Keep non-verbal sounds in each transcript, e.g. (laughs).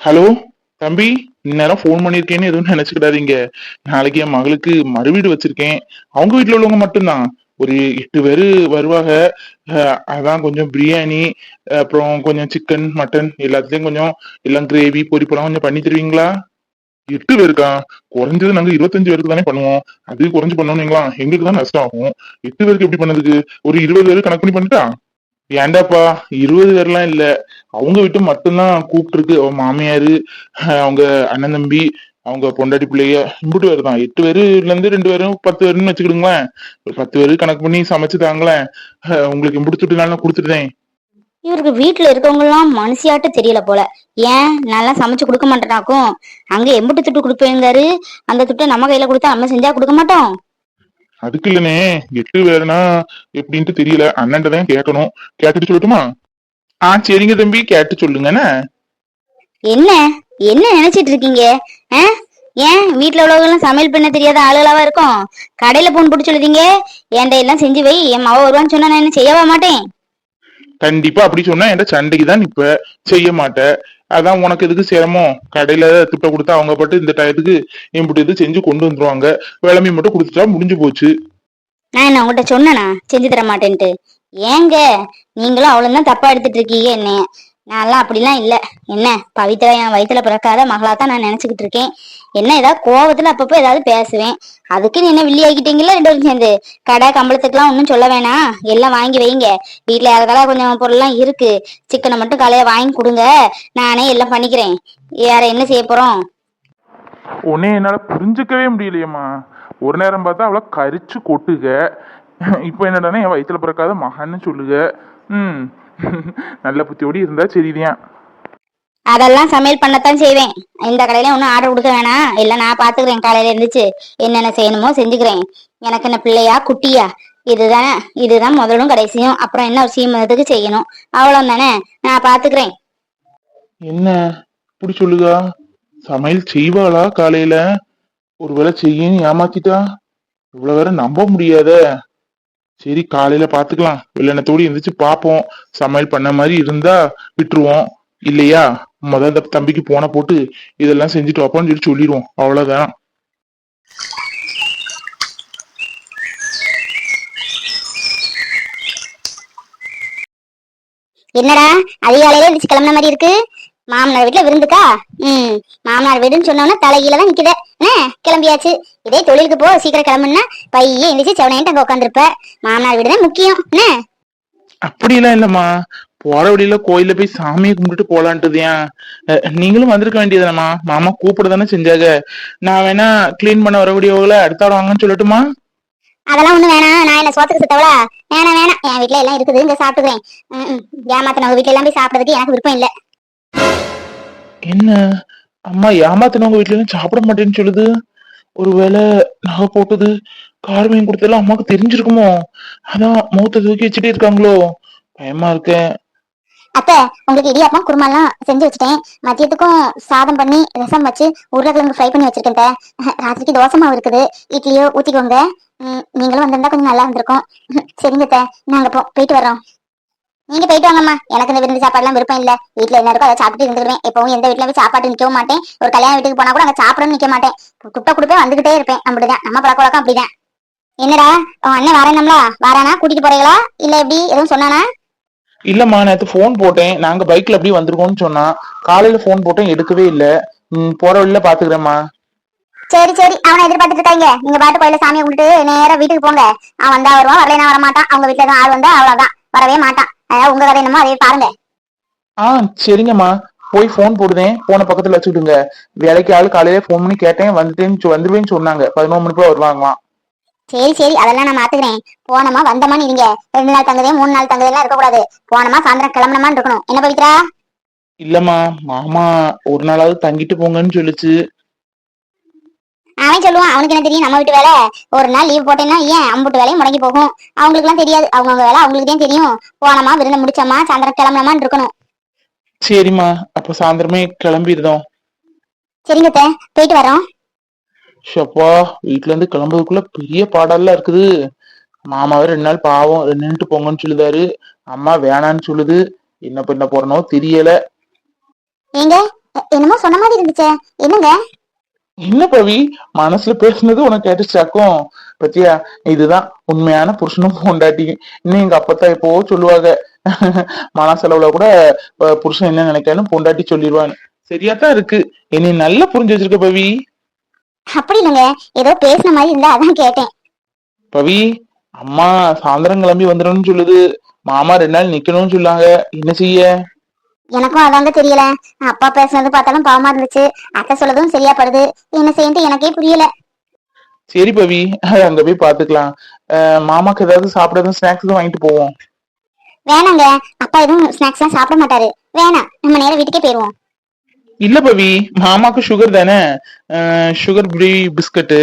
Hello தம்பி இந்நேரம் phone பண்ணியிருக்கேன்னு எதுவும் நினைச்சுக்கிடாதீங்க. நாளைக்கு என் மகளுக்கு மறுவீடு வச்சிருக்கேன். அவங்க வீட்டில் உள்ளவங்க மட்டும்தான். ஒரு எட்டு பேர் வருவாங்க. அதான் கொஞ்சம் பிரியாணி அப்புறம் கொஞ்சம் சிக்கன் மட்டன் எல்லாத்துலேயும் கொஞ்சம் எல்லாம் கிரேவி பொரிப்பெல்லாம் கொஞ்சம் பண்ணி தருவீங்களா? எட்டு பேருக்கா? குறைஞ்சது நாங்க இருபத்தஞ்சு பேருக்கு தானே பண்ணுவோம். அது குறைஞ்சு பண்ணோம்னீங்களா எங்களுக்கு தான் நஷ்டம் ஆகும். எட்டு பேருக்கு எப்படி பண்ணதுக்கு? ஒரு இருபது பேருக்கு கணக்கு பண்ணி பண்ணிட்டா? ஏன்டாப்பா இருபது பேர்லாம் இல்ல. அவங்க வீட்டு மட்டும்தான் கூப்பிட்டுருக்கு. அவன் மாமியாரு அவங்க அண்ணன் தம்பி அவங்க பொண்டாட்டி பிள்ளைய இம்புட்டு பேர் தான் எட்டு பேருல இருந்து ரெண்டு பேரும் பத்து பேருன்னு வச்சுக்கிடுங்களேன். ஒரு பத்து பேரு கணக்கு பண்ணி சமைச்சு தாங்களேன். உங்களுக்கு இம்புட்டு துட்டுனாலும் கொடுத்துட்டேன் இவருக்கு வீட்டுல இருக்கவங்க எல்லாம் மனுஷியாட்ட தெரியல போல. ஏன்? நல்லா சமைச்சு கொடுக்க மாட்டேனாக்கும். அங்க எம்புட்டு துட்டு கொடுப்பேங்காரு அந்த துட்டை நம்ம கையில கொடுத்தா நம்ம செஞ்சா கொடுக்க மாட்டோம். அதுக்கு இல்லனே எட்டு பேருனா எப்படின்ட்டு தெரியல. அண்ணன்ட்ட தான் கேட்கணும். கேட்டுட்டு சொல்லட்டுமா? ஆ சரிங்க தம்பி. கேட்டு சொல்லுங்கண்ணே. என்ன? என்ன நினைச்சிட்டு இருக்கீங்க? ஏன்? வீட்டுல உள்ளவங்க எல்லாம் சமையல் பண்ண தெரியாத ஆளுகளாவா இருக்கும்? கடையில போன் போட்டு சொல்லுதீங்க. என்கிட்ட எல்லாம் செஞ்சு வை. என் மவ வருவான்னு சொன்னா நான் என்ன செய்யவா மாட்டேன்? கண்டிப்பா அப்படி சொன்னா என்கிட்ட சண்டைக்கு தான் நிப்ப. செய்ய மாட்டேன். அதான் உனக்கு எதுக்கு சிரமம்? கடையில துட்டை கொடுத்தா அவங்க பாட்டு இந்த டயத்துக்கு இம்புட்டு இது செஞ்சு கொண்டு வந்துருவாங்க. விளம்பி மட்டும் கொடுத்துட்டா முடிஞ்சு போச்சு. நான் என்ன உங்கள்கிட்ட சொன்னேனா? செஞ்சு தர மாட்டேன்ட்டு ஏங்க நீங்களும் அவ்வளவுதான் தப்பா எடுத்துட்டு இருக்கீங்க என்ன? நான்லாம் அப்படிலாம் இல்ல. என்ன பவித்ரா என் வயிற்றுல பிறக்காத மகளா தான் நான் நினைச்சுக்கிட்டு இருக்கேன். என்ன ஏதாவது கோவத்துல அப்பப்போ ஏதாவது பேசுவேன். அதுக்கு என்ன வில்லி ஆகிட்டீங்களா ரெண்டு பேரும் சேர்ந்து? கடை கம்பளத்துக்குலாம் ஒன்றும் சொல்ல வேணாம் எல்லாம் வாங்கி வைங்க. வீட்டுல யாருக்கெல்லாம் கொஞ்சம் பொருள்லாம் இருக்கு. சிக்கனை மட்டும் காலையில வாங்கி கொடுங்க. நானே எல்லாம் பண்ணிக்கிறேன். வேற என்ன செய்ய போறோம்? உன்னே என்னால புரிஞ்சுக்கவே முடியலையம்மா. ஒரு நேரம் பார்த்தா அவளை கரிச்சு கொட்டுக. இப்போ என்னடான்னா என் வயிற்றுல பிறக்காத மகன்னு சொல்லுக. ம். நல்ல புத்தியோடி இருந்தா சரிதான். அதெல்லாம் சமையல் பண்ணத்தான் செய்வேன். இந்த கடையில ஒன்றும் ஆர்டர் கொடுக்க வேணாம். இல்ல நான் பாத்துக்கிறேன். காலையில இருந்துச்சு என்னென்ன செய்யணுமோ செஞ்சுக்கிறேன். எனக்கு என்ன பிள்ளையா குட்டியா? இதுதானே இதுதான் முதலும் கடைசியும். அப்புறம் என்ன ஒரு சீமத்துக்கு செய்யணும். அவ்வளவு தானே நான் பாத்துக்கிறேன். என்ன? இப்படி சொல்லுதா? சமையல் செய்வாளா காலையில? ஒருவேளை செய்யன்னு ஏமாத்திட்டா? இவ்வளவு வேற நம்ப முடியாத. சரி காலையில பாத்துக்கலாம். வெள்ளனத்தோடு எந்திரிச்சு பாப்போம். சமையல் பண்ண மாதிரி இருந்தா விட்டுருவோம். இல்லையா? முத இந்த தம்பிக்கு போன போட்டு இதெல்லாம் செஞ்சுட்டு வாப்பான்னு சொல்லி சொல்லிடுவோம். அவ்வளவுதான். என்னடா? அதிகாலையில இருந்துச்சு கிளம்புன மாதிரி இருக்கு. மாமனார் வீட்டுல விருந்துக்கா? ம் மாமனார் வீடுன்னு சொன்னோன்னா தலைகீழ தான் நிக்குது. என்ன கிளம்பியாச்சு? இதே தொழிலுக்கு போ சீக்கிரம் கிளம்புனா பையே எந்திரிச்சு செவனையிட்டு அங்க உட்காந்துருப்ப மாமனார் வீடு தான் முக்கியம். என்ன? அப்படியெல்லாம் இல்லம்மா. போற வழியில கோயில்ல போய் சாமியை கும்பிட்டுட்டு போலான்ட்டுதியான் அஹ், நீங்களும் வந்திருக்க வேண்டியதுதானம்மா. மாமா கூப்பிட தானே செஞ்சாங்க. நான் வேணா க்ளீன் பண்ண வரக்கூடியவங்கள அடுத்த ஆள் வாங்கன்னு சொல்லட்டுமா? அதெல்லாம் ஒண்ணு வேணாம். நான் என்ன சோத்துக்கு சுத்தவளா? வேணாம் வேணாம். என் வீட்ல எல்லாம் இருக்குது. இங்க சாப்பிட்டுக்கிறேன். ம், ம். ஏமாத்தினவங்க வீட்ல எல்லாம் போய் சாப்பிடறதுக்கு எனக்கு விருப்பம் இல்ல. என்ன? அம்மா ஏமாத்தினவங்க வீட்ல இருந்து சாப்பிட மாட்டேன்னு சொல்லுது. ஒருவேளை நகை போட்டது கார் கொடுத்ததெல்லாம் அம்மாவுக்கு தெரிஞ்சிருக்குமோ? அதான் மூத்த தூக்கி வச்சுட்டே இருக்காங்களோ? பயமா இருக்கேன் அத்தை உங்களுக்கு இடியாப்பம் குருமாலாம் செஞ்சு வச்சுட்டேன். மதியத்துக்கும் சாதம் பண்ணி ரசம் வச்சு உருளைக்கிழங்கு ஃப்ரை பண்ணி வச்சிருக்கேன் ராத்திரிக்கு தோசை மாவு இருக்குது. இட்லியோ ஊத்திக்கோங்க. நீங்களும் வந்திருந்தா கொஞ்சம் நல்லா இருந்திருக்கும் (laughs) சரிங்க அத்தை நாங்க போயிட்டு வர்றோம். நீங்க போயிட்டு வாங்கம்மா. எனக்கு இந்த விருந்து சாப்பாடுலாம் விருப்பம் இல்ல. வீட்ல என்ன இருக்கோ அதை சாப்பிட்டு இருந்துருவேன். எப்பவும் எந்த வீட்ல போய் சாப்பாட்டு நிக்கவும் மாட்டேன். ஒரு கல்யாண வீட்டுக்கு போனா கூட அங்க சாப்பிடணும் நிக்க மாட்டேன். குப்பை கொடுப்பேன் வந்துகிட்டே இருப்பேன். அப்படிதான். நம்ம பழக்க வழக்கம் அப்படிதான். என்னடா? உன் அண்ணன் வரணும்ல வாரானா? கூட்டிட்டு போறீங்களா? இல்ல எப்படி? எதுவும் சொன்னானா? இல்லம்மா நேத்து ஃபோன் போட்டேன். நாங்க பைக்ல அப்படியே வந்திருக்கோம்னு சொன்னா காலையில ஃபோன் போட்டேன். எடுக்கவே இல்ல. போற வழியில பாத்துக்கிறேம்மா. சரி சரி. அவனை எதிர்பார்த்துட்டு இருக்காங்க. நீங்க பாட்டு கோயில சாமியை கும்பிட்டு நேரா வீட்டுக்கு போங்க. அவன் வந்தா வருவான். வரலைனா வர மாட்டான் அவங்க வீட்டுல தான் ஆள் வந்தா அவ்வளவுதான். வரவே மாட்டான். அதாவது உங்க கதை என்னமோ அதே பாருங்க. ஆ சரிங்கம்மா. போய் ஃபோன் போடுதேன். போன பக்கத்துல வச்சுக்கிடுங்க வேலைக்கு ஆளு காலையில ஃபோன் பண்ணி கேட்டேன். வந்துட்டேன்னு வந்துருவேன்னு சொன்னாங்க. பதினோரு மணிக்கு வருவாங்களாம் சரி சரி. அதெல்லாம் நான் மாத்துக்கிறேன். போனமா வந்தமா நீங்க ரெண்டு நாள் தங்குதே மூணு நாள் தங்குதே எல்லாம் இருக்கக்கூடாது. போனமா சாயந்தரம் கிளம்பணுமான்னு இருக்கணும். என்ன பவித்ரா இல்லம்மா மாமா ஒரு நாளாவது தங்கிட்டு போங்கன்னு சொல்லுச்சு. அவன் சொல்லுவான் அவனுக்கு என்ன தெரியும்? நம்ம வீட்டு வேலை ஒரு நாள் லீவ் போட்டேன்னா ஏன் அம்புட்டு வேலையும் முடங்கி போகும்? அவங்களுக்கு எல்லாம் தெரியாது. அவங்கவுங்க வேலை அவங்களுக்கு தான் தெரியும். போனமா விருந்து முடிச்சோமா சாயந்தரம் கிளம்பணுமான்னு இருக்கணும். சரிம்மா. அப்ப சாயந்தரமே கிளம்பிடுதோம். சரிங்க போயிட்டு வரோம். ஷப்பா வீட்ல இருந்து கிளம்புறதுக்குள்ள பெரிய பாடெல்லாம் இருக்குது. மாமாவே ரெண்டு நாள் பாவம் நின்னுட்டு போங்கன்னு சொல்லுதாரு. அம்மா வேணான்னு சொல்லுது. என்ன பண்ண போறனோ தெரியல. ஏங்க என்னமோ சொன்ன மாதிரி இருந்துச்சே. என்னங்க? என்ன பவி மனசுல பேசுனது உனக்கு கேட்டுச்சாக்கும். பத்தியா? இதுதான் உண்மையான புருஷனும் பொண்டாட்டியும். இன்னும் எங்க அப்பத்தா எப்போ சொல்லுவாங்க. (laughs) மனசளவுல கூட புருஷன் என்ன நினைக்காலும் பொண்டாட்டி சொல்லிடுவான்னு சரியாத்தான் இருக்கு. என்னை நல்லா புரிஞ்சு வச்சிருக்க பவி. அப்படி இல்லைங்க. ஏதோ பேசின மாதிரி இருந்தா அதான் கேட்டேன். பவி அம்மா சாயந்தரம் கிளம்பி வந்துடணும்னு சொல்லுது. மாமா ரெண்டு நாள் நிக்கணும்னு சொல்லாங்க என்ன செய்ய? எனக்கும் அதாங்க தெரியல. அப்பா பேசுனது பார்த்தாலும் பாவமா இருந்துச்சு. அத்தை சொல்லதும் சரியா படுது. என்ன செய்யட்டு எனக்கே புரியல. சரி பவி அங்க போய் பாத்துக்கலாம். மாமாக்கு ஏதாவது சாப்பிட எதுவும் ஸ்நாக்ஸ் வாங்கிட்டு போவோம். வேணாங்க. அப்பா எதுவும் ஸ்நாக்ஸ் எல்லாம் சாப்பிட மாட்டாரு. வேணாம். நம்ம நேரம் வீட்டுக்கே போயிருவோம். இல்ல பவி மாமாக்கு சுகர் தானே. சுகர் ஃப்ரீ பிஸ்கட்டு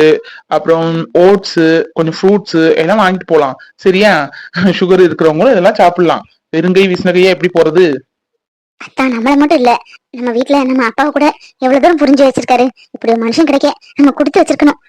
அப்புறம் ஓட்ஸ் கொஞ்சம் ஃப்ரூட்ஸ் எல்லாம் வாங்கிட்டு போலாம். சரியா? சுகர் இருக்கிறவங்களும் இதெல்லாம் சாப்பிடலாம். வெறுங்கை விஸ்னரியா எப்படி போறது? அத்தான் நம்மள மட்டும் இல்ல. நம்ம வீட்டுல நம்ம அப்பாவை கூட எவ்வளவு தூரம் புரிஞ்சு வச்சிருக்காரு. இப்படி ஒரு மனுஷன் கிடைக்க நம்ம கொடுத்து வச்சிருக்கணும்.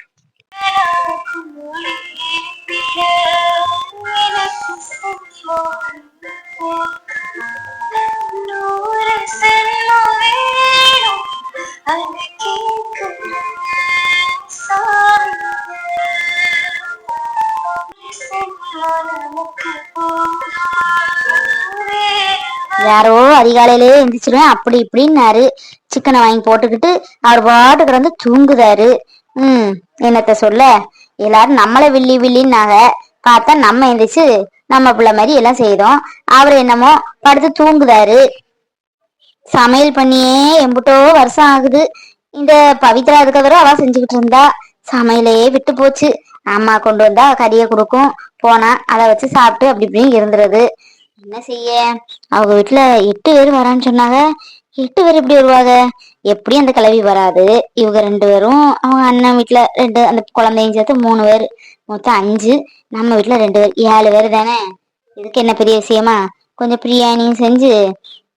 யாரோ அதிகாலையிலே எந்திரிச்சிருவேன். அப்படி இப்படின்னாரு. சிக்கனை வாங்கி போட்டுக்கிட்டு அவர் பாட்டு கிடந்து தூங்குதாரு. ம் என்னத்த சொல்ல? எல்லாரும் நம்மளை வில்லி வில்லின்னாக பார்த்தா நம்ம எந்திரிச்சு நம்ம பிள்ளை மாதிரி எல்லாம் செய்தோம். அவர் என்னமோ படுத்து தூங்குதாரு. சமையல் பண்ணியே எம்புட்டோ வருஷம் ஆகுது. இந்த பவித்ரா இருக்கவரை அவ செஞ்சுக்கிட்டு இருந்தா. சமையலையே விட்டு போச்சு. அம்மா கொண்டு வந்தா கறியை கொடுக்கும். போனா அதை வச்சு சாப்பிட்டு அப்படி இப்படின்னு இருந்துருது. என்ன செய்ய? அவங்க வீட்டுல எட்டு பேர் வரான்னு சொன்னாங்க. எட்டு பேர் எப்படி வருவாங்க? எப்படி அந்த கிளவி வராது. இவங்க ரெண்டு பேரும் அவங்க அண்ணன் வீட்டுல ரெண்டு அந்த குழந்தையும் சேர்த்து மூணு பேர். மொத்தம் அஞ்சு. நம்ம வீட்டுல ரெண்டு பேர். ஏழு பேர் தானே? இதுக்கு என்ன பெரிய விஷயமா? கொஞ்சம் பிரியாணியும் செஞ்சு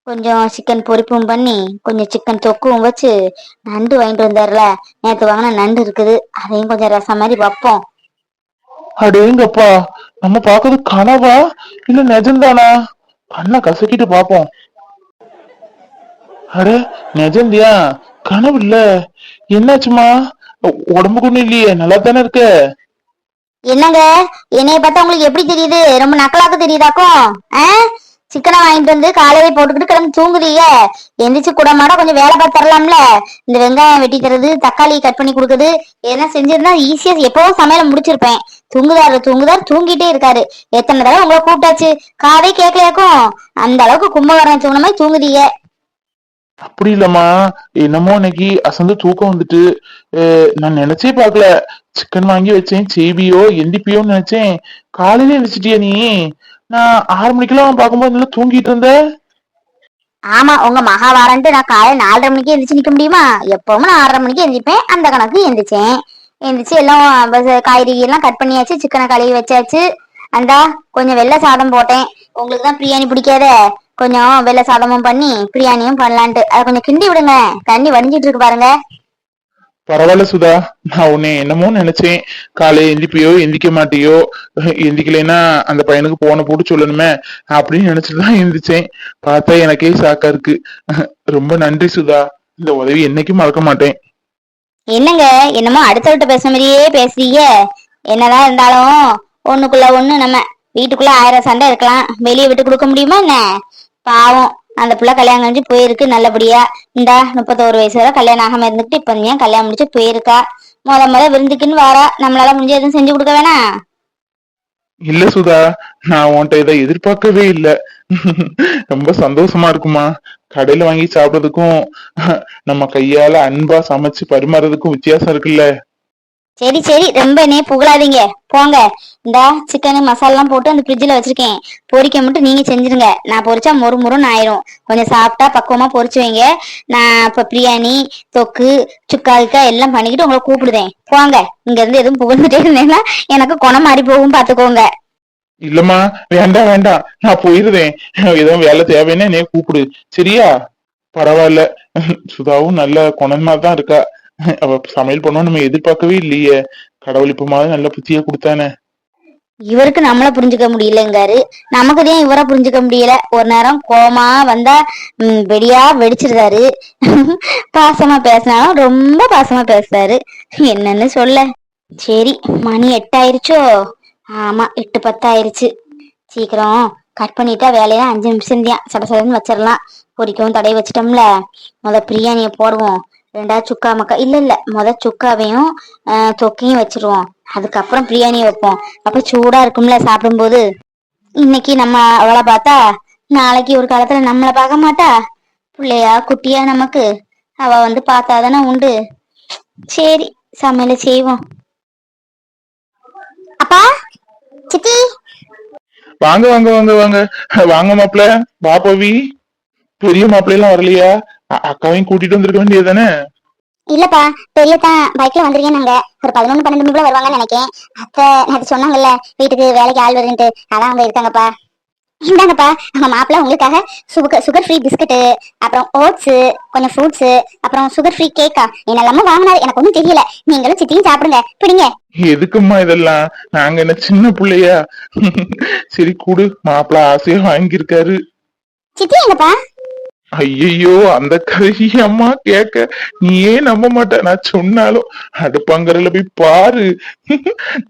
கொஞ்சம் சிக்கன் பொரிப்பும் பண்ணி கொஞ்சம் சிக்கன் தொக்கும் வச்சு நண்டு வாங்கிட்டு வந்தார்ல. நேத்து வாங்கின நண்டு இருக்குது. அதையும் கொஞ்சம் ரசம் மாதிரி வைப்போம். அடேங்கப்பா நம்ம பாக்குறது கனவா? இல்ல நிஜம்தானா கண்ணை கசக்கிட்டு பாப்போம் அட நிஜம்தியா கனவு இல்ல. என்னாச்சுமா உ- உடம்புக்கு ஒண்ணும் இல்லையே. நல்லா தானே இருக்க? என்னங்க? என்னைய பார்த்தா உங்களுக்கு எப்படி தெரியுது? ரொம்ப நக்கலாக்க தெரியுதாக்கும்? ஆ? சிக்கனை வாங்கிட்டு வந்து காலையில போட்டுக்கிட்டு கிளம்பி தூங்குதீங்க எந்திரிச்சு கூட மாட கொஞ்சம் வேலை பார்த்து தரலாம்ல. இந்த வெங்காயம் வெட்டி தரது தக்காளி கட் பண்ணி கொடுக்குறது எதனா செஞ்சிருந்தா ஈஸியா எப்பவும் சமையல முடிச்சிருப்பேன். தூங்குதாரு தூங்குதார் தூங்கிட்டே இருக்காரு. எத்தனை தடவை உங்களை கூப்பிட்டாச்சு? காதே கேட்கலையாக்கும் அந்த அளவுக்கு கும்பகரம் தூங்கின மாதிரி தூங்குதீங்க அப்படி இல்லம்மா. என்னமோ இன்னைக்கு அசந்து தூக்கம் வந்துட்டு நான் நினைச்சே பாக்கல சிக்கன் வாங்கி வச்சேன் சேபியோ எந்திப்பியோன்னு நினைச்சேன். காலையிலே எழுச்சிட்டியா நீ. நான் ஆறு மணிக்கெல்லாம் பார்க்கும்போது நல்லா தூங்கிட்டு இருந்தேன். ஆமா உங்க மகா வாரன்ட்டு நான் காலை நாலரை மணிக்கு எந்திரிச்சு நிக்க முடியுமா? எப்பவும் நான் ஆறரை மணிக்கு எந்திரிப்பேன். அந்த கணக்கு எந்திரிச்சேன். எந்திரிச்சு எல்லாம் காய்கறி எல்லாம் கட் பண்ணியாச்சு சிக்கனை கழுவி வச்சாச்சு. அந்தா கொஞ்சம் வெள்ளை சாதம் போட்டேன். உங்களுக்கு தான் பிரியாணி பிடிக்காத? கொஞ்சம் வெள்ளை சாதமும் பண்ணி பிரியாணியும் பண்ணலான்ட்டு. அதை கொஞ்சம் கிண்டி விடுங்க தண்ணி வடிஞ்சிட்டு இருக்கு பாருங்க. பரவாயில்ல சுதா. நான் உன்னை என்னமோ நினைச்சேன். காலையில எந்திப்பியோ எந்திக்க மாட்டியோ எந்திக்கலைன்னா அந்த பையனுக்கு போன போட்டு சொல்லணுமே அப்படின்னு நினைச்சிட்டு தான் எந்திரிச்சேன். பார்த்தா எனக்கே சாக்கா இருக்கு. ரொம்ப நன்றி சுதா. இந்த உதவி என்னைக்கும் மறக்க மாட்டேன். என்னங்க? என்னமோ அடுத்தவட்ட பேச மாதிரியே பேசுறீங்க. என்னதான் இருந்தாலும் ஒண்ணுக்குள்ள ஒண்ணு நம்ம. வீட்டுக்குள்ள ஆயிரம் சண்டை இருக்கலாம். வெளியே விட்டு கொடுக்க முடியுமா என்ன? பாவம். அந்த பிள்ளை கல்யாணம் கழிஞ்சு போயிருக்கு நல்லபடியா. இந்தா முப்பத்தோரு வயசு வரை கல்யாணம் ஆகாம இருந்துட்டு இப்ப ஏன் கல்யாணம் முடிச்சு போயிருக்கா? முத முத விருந்துக்குன்னு வாரா. நம்மளால முடிஞ்ச எதுவும் செஞ்சு கொடுக்க வேணா. இல்ல சுதா நான் உன்கிட்ட இதை எதிர்பார்க்கவே இல்ல. ரொம்ப சந்தோஷமா இருக்குமா? கடையில வாங்கி சாப்பிடுறதுக்கும் நம்ம கையால அன்பா சமைச்சு பரிமாறதுக்கும் வித்தியாசம் இருக்குல்ல. சரி சரி. ரொம்ப என்னைய புகழாதீங்க. போங்க. இந்த சிக்கனு மசாலாம் போட்டு அந்த ஃப்ரிட்ஜில் வச்சிருக்கேன். பொரிக்க மட்டும் நீங்கள் செஞ்சிருங்க. நான் பொரிச்சா மொறு மொறுன்னு ஆயிரும். கொஞ்சம் சாப்பிட்டா பக்குவமாக பொரிச்சு வைங்க. நான் இப்போ பிரியாணி தொக்கு சுக்கா கிக்கா எல்லாம் பண்ணிக்கிட்டு உங்களை கூப்பிடுதேன். போங்க. இங்கேருந்து எதுவும் புகழ்ந்துட்டே இருந்தேன்னா எனக்கு குணம் மாறி போகும் பார்த்துக்கோங்க. இல்லம்மா வேண்டாம் வேண்டாம். நான் போயிருவேன். எதுவும் வேலை தேவைன்னு என்னைய கூப்பிடு. சரியா? பரவாயில்ல. சுதாவும் நல்ல குணமா தான் இருக்கா. அவ சமையல் பண்ணோம் நம்ம எதிர்பார்க்கவே இல்லையே கடவுள் இப்ப மாதிரி நல்ல புத்திய கொடுத்தானே இவருக்கு நம்மள புரிஞ்சுக்க முடியலங்காரு நமக்கு தான் இவரை புரிஞ்சுக்க முடியல ஒரு நேரம் கோமா வந்தா வெடியா வெடிச்சிருந்தாரு பாசமா பேசினாலும் ரொம்ப பாசமா பேசுறாரு என்னன்னு சொல்ல சரி மணி எட்டாயிருச்சோ ஆமா எட்டு பத்தாயிருச்சு சீக்கிரம் கட் பண்ணிட்டா வேலையா அஞ்சு நிமிஷம் தான் சட சடன்னு வச்சிடலாம் பொரிக்கவும் தடைய வச்சிட்டோம்ல முத பிரியாணியை போடுவோம் ரெண்டாவது சுக்கா மக்கா? இல்ல இல்ல. முத சுக்காவையும் தொக்கையும் வச்சிருவோம். அதுக்கப்புறம் பிரியாணி வைப்போம். அப்ப சூடா இருக்கும்ல சாப்பிடும்போது. இன்னைக்கு நம்ம அவளை பார்த்தா நாளைக்கு ஒரு காலத்துல நம்மளை பார்க்க மாட்டா? பிள்ளையா குட்டியா நமக்கு? அவ வந்து பார்த்தாதானே உண்டு. சரி சமையல செய்வோம். அப்பா சித்தி? வாங்க வாங்க வாங்க வாங்க. வாங்க மாப்பிள பாப்பவி பெரிய மாப்பிள்ளையெல்லாம் வரலையா? அக்காவையும் கூட்டிட்டு வந்திருக்க வேண்டியது தானே இல்லப்பா பெரியத்தான் பைக்ல வந்திருக்கேன் நாங்க ஒரு பதினொன்று பன்னெண்டு மணிக்குள்ள வருவாங்கன்னு நினைக்கேன். அத்தை நேற்று சொன்னாங்கல்ல வீட்டுக்கு வேலைக்கு ஆள் வருதுன்ட்டு அதான் அவங்க இருக்காங்கப்பா. இந்தாங்கப்பா அவங்க மாப்பிள்ள உங்களுக்காக சுகர் சுகர் ஃப்ரீ பிஸ்கட்டு அப்புறம் ஓட்ஸ் கொஞ்சம் ஃப்ரூட்ஸ் அப்புறம் சுகர் ஃப்ரீ கேக்கா என்னெல்லாமோ வாங்கினாரு. எனக்கு ஒன்றும் தெரியல. நீங்களும் சித்தியும் சாப்பிடுங்க. பிடிங்க. எதுக்கும்மா இதெல்லாம்? நாங்க என்ன சின்ன பிள்ளையா? சரி கூடு. மாப்பிள்ள ஆசையா வாங்கியிருக்காரு. சித்தி எங்கப்பா? ஐயையோ அந்த கதையை அம்மா கேட்க நீயே நம்ப மாட்ட நான் சொன்னாலும் அடுப்பங்கரையில போய் பாரு.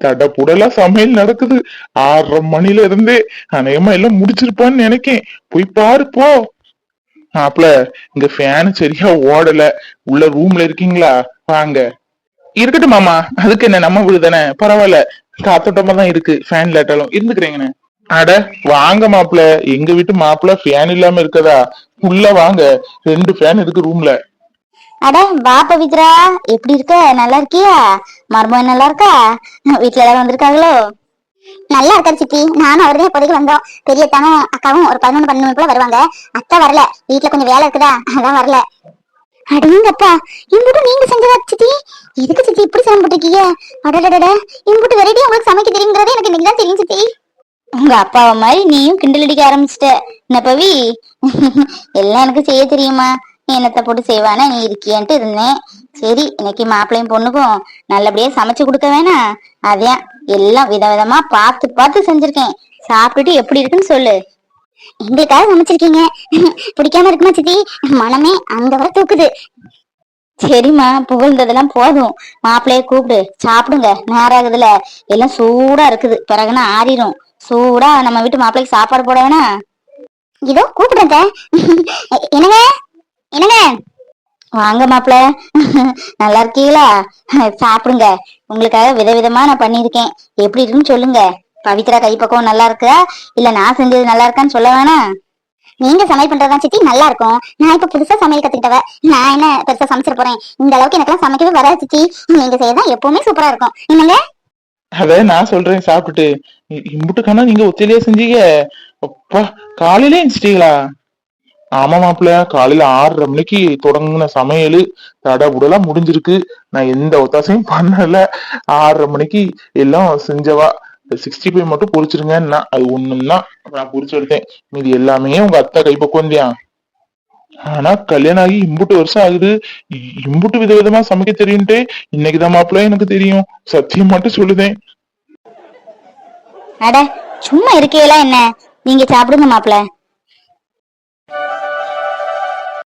தடப்புடலா சமையல் நடக்குது. ஆறரை மணில இருந்தே அநேகமா எல்லாம் முடிச்சிருப்பான்னு நினைக்கேன். போய் பாரு போ. மாப்பிள இங்க ஃபேன் சரியா ஓடல. உள்ள ரூம்ல இருக்கீங்களா? வாங்க. இருக்கட்டும் மாமா. அதுக்கு என்ன நம்ம வீடு தானே? பரவாயில்ல. காத்தோட்டமா தான் இருக்கு. ஃபேன் லேட்டாலும் இருந்துக்கிறேங்கண்ணே. அட வாங்க மாப்பிள. எங்க வீட்டு மாப்பிள ஃபேன் இல்லாம இருக்கதா? உள்ள வாங்க. ரெண்டு ஃபேன் இருக்கு ரூம்ல அட வா பவித்ரா. எப்படி இருக்க? நல்லா இருக்கியா? மருமகன் நல்லா இருக்கா? வீட்டுல எல்லாரும் வந்திருக்காங்களோ? நல்லா இருக்கா சித்தி. நானும் அவர்தான் இப்போதைக்கு வந்தோம். பெரிய பெரியத்தானும் அக்காவும் ஒரு பதினொன்று பன்னெண்டு போல வருவாங்க. அத்தை வரல. வீட்டுல கொஞ்சம் வேலை இருக்குதா? அதான் வரல. அடேங்கப்பா இம்புட்டு நீங்க செஞ்சதா சித்தி? எதுக்கு சித்தி இப்படி சிரமம் போட்டிருக்கீங்க அடடடட. இம்புட்டு வெரைட்டி உங்களுக்கு சமைக்க தெரியுங்கிறதே எனக்கு இன்னைக்கு தான் தெரியும் சித்தி. உங்க அப்பாவை மாதிரி நீயும் கிண்டல் அடிக்க ஆரம்பிச்சிட்ட. என்ன பவி? எல்லாம் எனக்கு செய்ய தெரியுமா? நீ என்னத்தை போட்டு செய்வானா? நீ இருக்கியன்ட்டு இருந்தேன். சரி இன்னைக்கு மாப்பிள்ளையும் பொண்ணுக்கும் நல்லபடியா சமைச்சு கொடுக்க வேணாம் அதான் எல்லாம் விதவிதமா பார்த்து பார்த்து செஞ்சிருக்கேன். சாப்பிட்டுட்டு எப்படி இருக்குன்னு சொல்லு. எங்களுக்காக சமைச்சிருக்கீங்க. பிடிக்காம இருக்குமா சித்தி? மனமே அங்க வர தூக்குது. சரிம்மா புகழ்ந்ததெல்லாம் போதும். மாப்பிள்ளைய கூப்பிடு. சாப்பிடுங்க. நேரம் ஆகுதுல. எல்லாம் சூடா இருக்குது. பிறகுனா ஆறிடும் சூடா நம்ம வீட்டு மாப்பிள்ளைக்கு சாப்பாடு போட வேணா. இதோ கூப்பிடுறேன் (laughs) என்னங்க? என்னங்க? வாங்க மாப்பிள்ள. (laughs) நல்லா இருக்கீங்களா? (laughs) சாப்பிடுங்க. உங்களுக்காக விதவிதமா நான் பண்ணியிருக்கேன். எப்படி இருக்குன்னு சொல்லுங்க. பவித்ரா கைப்பக்கம் நல்லா இருக்கா? இல்ல நான் செஞ்சது நல்லா இருக்கான்னு சொல்ல வேணாம் நீங்க சமையல் பண்றதுதான் சித்தி நல்லா இருக்கும். நான் இப்ப புதுசா சமையல் கத்துக்கிட்டவ. நான் என்ன பெருசா சமைச்சிட போறேன்? இந்த அளவுக்கு எனக்கெல்லாம் சமைக்கவே வராது சித்தி. நீங்க செய்யதான் எப்பவுமே சூப்பரா இருக்கும். என்னங்க? அத நான் சொல்றேன் சாப்பிட்டுட்டு. இ- இம்புட்டுக்கானா நீங்க ஒத்திலேயே செஞ்சீங்க? அப்பா காலையில எழுந்துட்டீங்களா ஆமா மாப்பிள்ள காலையில ஆறரை மணிக்கு தொடங்கின சமையல் தட உடலா முடிஞ்சிருக்கு. நான் எந்த ஒத்தாசையும் பண்ணல. ஆறரை மணிக்கு எல்லாம் செஞ்சவா. சிக்ஸ்டி ஃபைவ் மட்டும் பொறிச்சிருங்கன்னா அது ஒண்ணுன்னா நான் பொரிச்சு எடுத்தேன். மீதி எல்லாமே உங்க அத்தை கைப்பக்குவம் ஆனா கல்யாணம் ஆகி இம்புட்டு வருஷம் ஆகுது. இம்புட்டு இம்புட்டு விதவிதமா சமைக்க தெரியும்ட்டு. இன்னைக்குதான் மாப்பிள்ள எனக்கு தெரியும். சத்தியம் மட்டும் சொல்லுதேன். அட சும்மா இருக்கீங்களா என்ன? நீங்க சாப்பிடுங்க மாப்பிள்ள.